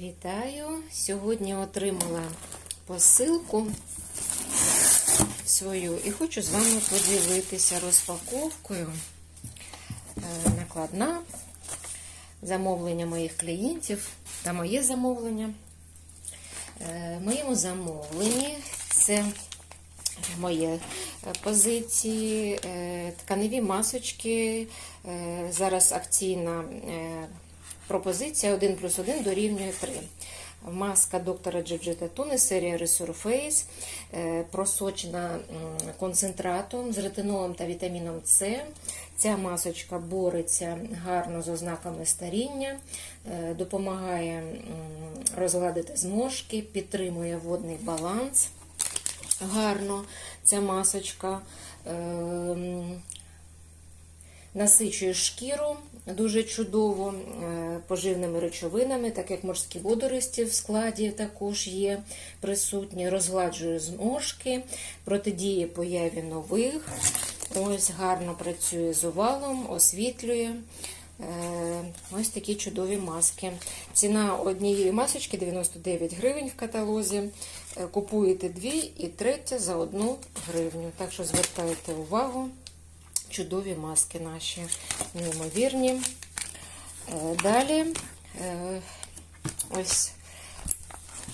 Вітаю! Сьогодні отримала посилку свою і хочу з вами поділитися розпаковкою. Е, Накладна замовлення моїх клієнтів та моє замовлення. Е, В моєму замовленні це позиції, е, тканеві масочки. Зараз акційна пропозиція 1 плюс 1 дорівнює 3. Маска доктора Джеджета Туни, серія Resurface, е, просочена концентратом з ретинолом та вітаміном С. Ця масочка бореться гарно з ознаками старіння, е, допомагає розгладити зморшки, підтримує водний баланс. Гарно ця масочка. Насичує шкіру дуже чудово е, поживними речовинами, так як морські водорості в складі також є присутні, розгладжує зморшки, протидіє появі нових. Ось гарно працює з овалом, освітлює. Е, Ось такі чудові маски. Ціна однієї масочки 99 гривень в каталозі. Е, Купуєте дві і третя за одну гривню. Так що звертайте увагу. Чудові маски наші, неймовірні. Е, Далі, е, ось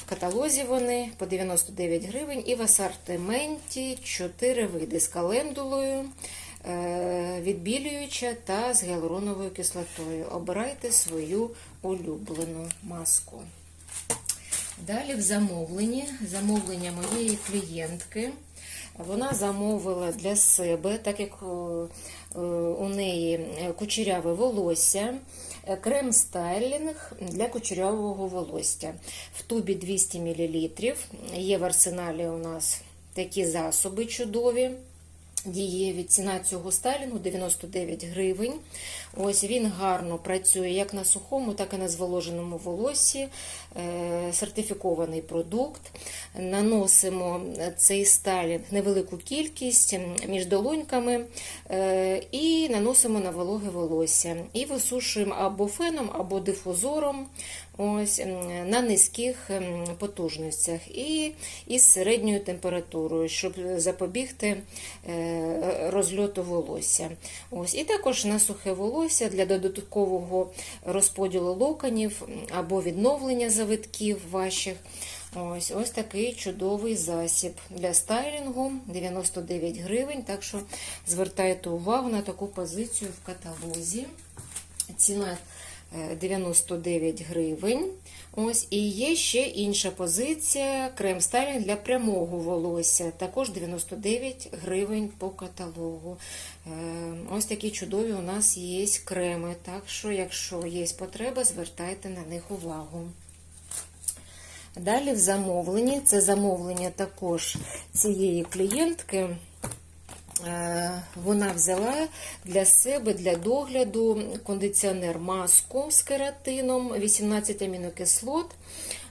в каталозі вони по 99 гривень і в асортименті 4 види з календулою, е, відбілююча та з гіалуроновою кислотою. Обирайте свою улюблену маску. Далі в замовленні, замовлення моєї клієнтки. Вона замовила для себе, так як е, е, у неї кучеряве волосся, е, крем стайлінг для кучерявого волосся. В тубі 200 мл. Є в арсеналі у нас такі засоби чудові. Дієві ціна цього стайлінгу 99 гривень. Ось він гарно працює як на сухому, так і на зволоженому волосі. Е, Сертифікований продукт. Наносимо цей стайлінг невелику кількість між долоньками е, і наносимо на вологе волосся. І висушуємо або феном, або дифузором ось, на низьких потужностях і із середньою температурою, щоб запобігти е, розльоту волосся. Ось. І також на сухе волосся для додаткового розподілу локонів або відновлення завитків ваших. Ось ось такий чудовий засіб для стайлінгу 99 гривень. Так що звертайте увагу на таку позицію в каталозі. Ціна 99 гривень. Ось і є ще інша позиція крем стайлінг для прямого волосся. Також 99 гривень по каталогу. Е, Ось такі чудові у нас є креми. Так що, якщо є потреба, звертайте на них увагу. Далі в замовленні, це замовлення також цієї клієнтки. Е, Вона взяла для себе для догляду кондиціонер маску з кератином, 18 амінокислот,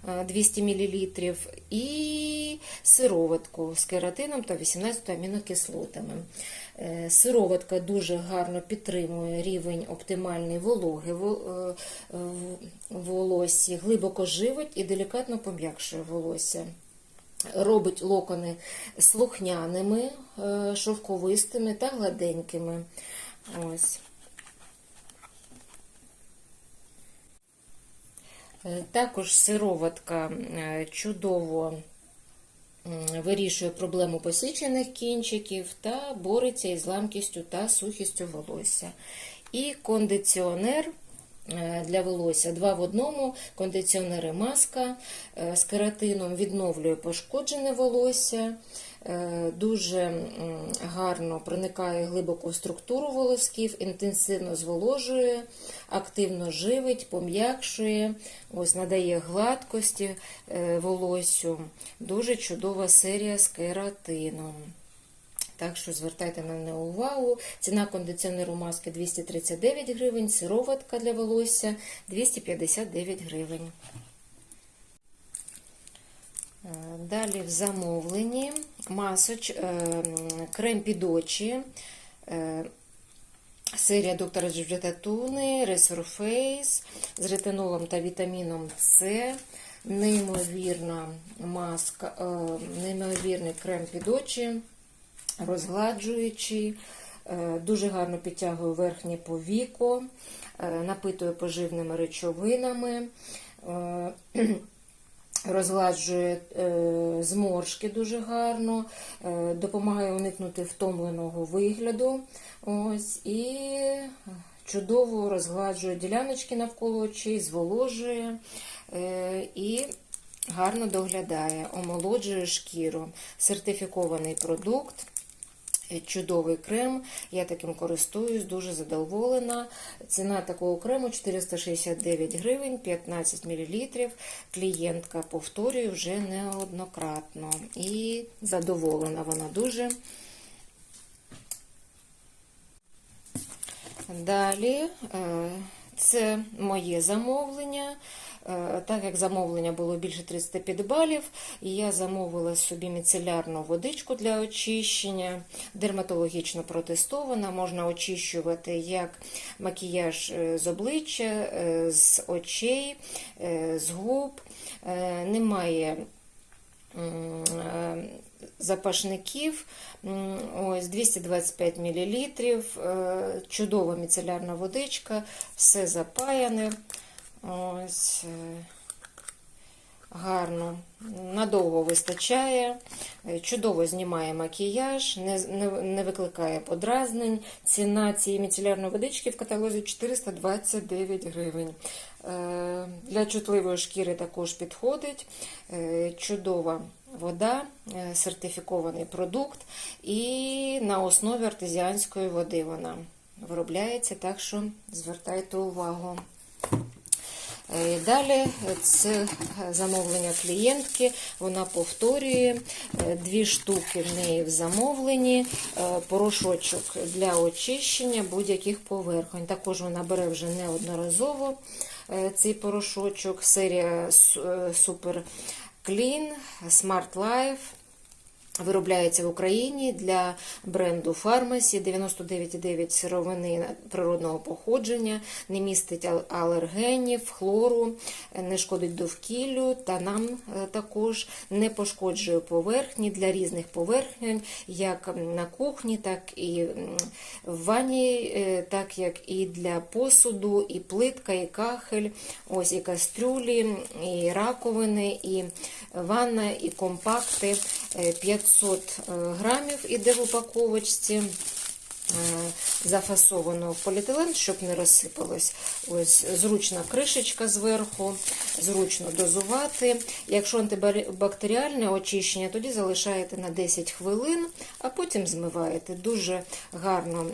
е, 200 мл, і сироватку з кератином та 18 амінокислотами. Е, Сироватка дуже гарно підтримує рівень оптимальної вологи в е, в волоссі, глибоко живить і делікатно пом'якшує волосся. Робить локони слухняними, е, шовковистими та гладенькими. Ось. Е, Також сироватка е, чудово вирішує проблему посічених кінчиків та бореться із ламкістю та сухістю волосся. І кондиціонер для волосся два в одному, кондиціонер і маска е, з кератином відновлює пошкоджене волосся, е, дуже гарно проникає глибоко в структуру волосків, інтенсивно зволожує, активно живить, пом'якшує, ось надає гладкості е, волоссю. Дуже чудова серія з кератином. Так що звертайте на неї увагу. Ціна кондиціонеру маски 239 гривень, сироватка для волосся 259 гривень. Е, Далі в замовленні масоч, е, крем під очі, е, серія доктора Джорджета Туни, Resurface з ретинолом та вітаміном С. Неймовірна маска, неймовірний крем під очі, розгладжуючий, е, дуже гарно підтягує верхнє повіко, е, напитує поживними речовинами. е, Розгладжує зморшки дуже гарно, допомагає уникнути втомленого вигляду. Ось, і чудово розгладжує діляночки навколо очей, зволожує і гарно доглядає, омолоджує шкіру. Сертифікований продукт. Чудовий крем, я таким користуюсь, дуже задоволена. Ціна такого крему 469 гривень, 15 мл. Клієнтка повторюю вже неоднократно. І задоволена вона дуже. Далі е, це моє замовлення. Е, Так як замовлення було більше 35 балів, я замовила собі міцелярну водичку для очищення, дерматологічно протестована. Можна очищувати як макіяж е, з обличчя, е, з очей, з губ. Немає запашників. Ось 225 мл. Чудова міцелярна водичка, все запаяне. Ось е, гарно, надовго вистачає, е, чудово знімає макіяж, не, не, викликає подразнень. Ціна цієї міцелярної водички в каталозі 429 гривень. Е, Для чутливої шкіри також підходить. Чудова вода, сертифікований продукт, і на основі артезіанської води вона виробляється, так що звертайте увагу. Е, Далі це замовлення клієнтки. Вона повторює е, дві штуки в неї в замовленні, е, порошочок для очищення будь-яких поверхонь. Також вона бере вже неодноразово е, цей порошочок, серія е, Super Clean, Smart Life. Виробляється в Україні для бренду Фармасі 99,9 сировини природного походження, не містить алергенів, хлору, не шкодить довкіллю та нам е, також не пошкоджує поверхні для різних поверхень, як на кухні, так і в ванні, е, так як і для посуду, і плитка, і кахель, ось і кастрюлі, і раковини, і ванна, і компакти. Е, 500 грамів іде в упаковочці. Е, Зафасовано в поліетилен, щоб не розсипалось. Ось зручна кришечка зверху, зручно дозувати. Якщо антибактеріальне очищення, тоді залишаєте на 10 хвилин, а потім змиваєте. Дуже гарно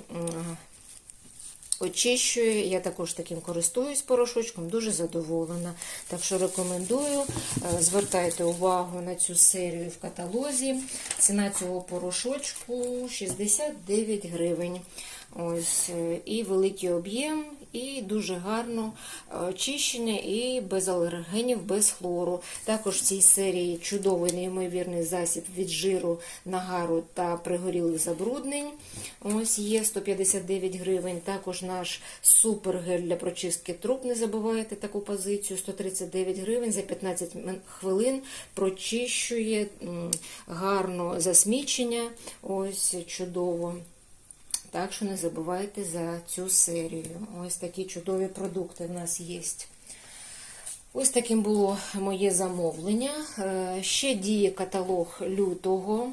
очищує. Я також таким користуюсь порошочком, дуже задоволена. Так що рекомендую. Е, Звертайте увагу на цю серію в каталозі. Ціна цього порошочку 69 гривень. Ось, е, і великий об'єм, і дуже гарно е, очищення, і без алергенів, без хлору. Також в цій серії чудовий неймовірний засіб від жиру, нагару та пригорілих забруднень. Ось є 159 гривень. Також наш супергель для прочистки труб. Не забувайте таку позицію. 139 гривень за 15 хвилин прочищує гарно засмічення. Ось чудово. Так що не забувайте за цю серію. Ось такі чудові продукти в нас є. Ось таким було моє замовлення. Е, Ще діє каталог лютого,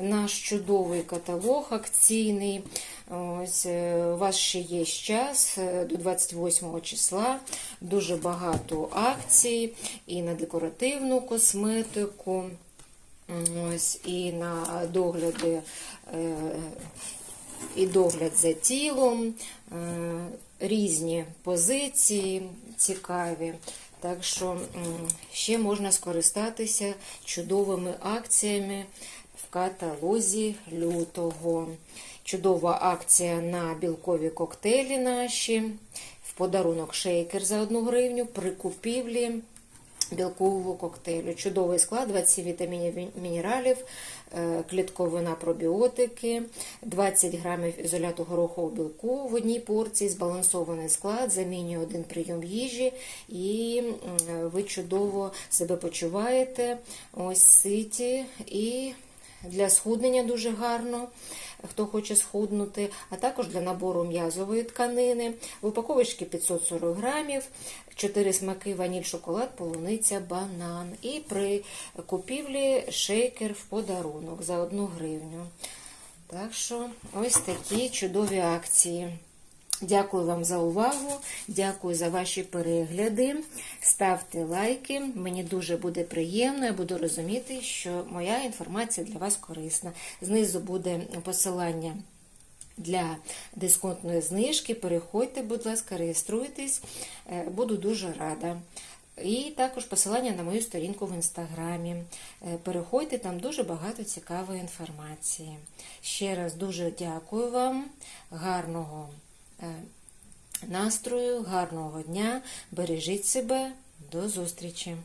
наш чудовий каталог акційний. Ось, е, у вас ще є час е, до 28 числа. Дуже багато акцій і на декоративну косметику. Ось, і на догляди і догляд за тілом, е, різні позиції цікаві. Так що ще можна скористатися чудовими акціями в каталозі лютого. Чудова акція на білкові коктейлі наші. В подарунок шейкер за 1 гривню при купівлі білкового коктейлю. Чудовий склад, 27 вітамінів мінералів, е, клітковина пробіотики, 20 грамів ізоляту горохового білку в одній порції, збалансований склад, замінює один прийом їжі, і ви чудово себе почуваєте, ось ситі і для схуднення дуже гарно, хто хоче схуднути, а також для набору м'язової тканини. В упаковочці 540 грамів, 4 смаки, ваніль, шоколад, полуниця, банан. І при купівлі шейкер в подарунок за 1 гривню. Так що ось такі чудові акції. Дякую вам за увагу, дякую за ваші перегляди. Ставте лайки, мені дуже буде приємно, я буду розуміти, що моя інформація для вас корисна. Знизу буде посилання для дисконтної знижки. Переходьте, будь ласка, реєструйтесь, Е, буду дуже рада. І також посилання на мою сторінку в інстаграмі. Е, Переходьте, там дуже багато цікавої інформації. Ще раз дуже дякую вам, гарного настрою, гарного дня. Бережіть себе, до зустрічі!